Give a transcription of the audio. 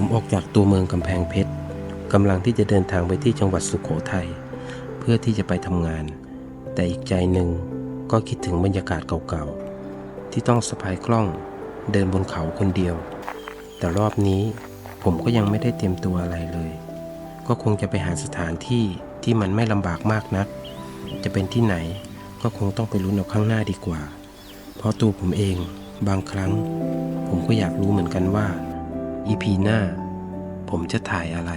ผมออกจากตัวเมืองกำแพงเพชรกำลังที่จะเดินทางไปที่จังหวัดสุขโขทัยเพื่อที่จะไปทำงาน แต่อีกใจหนึ่งก็คิดถึงบรรยากาศเก่าๆ ที่ต้องสะพายกล้องเดินบนเขาคนเดียว แต่รอบนี้ผมก็ยังไม่ได้เตรียมตัวอะไรเลย ก็คงจะไปหาสถานที่ที่มันไม่ลำบากมากนัก จะเป็นที่ไหนก็คงต้องไปลุ้นเอาข้างหน้าดีกว่า เพราะตัวผมเองบางครั้ง ผมก็อยากรู้เหมือนกันว่า EP หน้า ผมจะถ่ายอะไร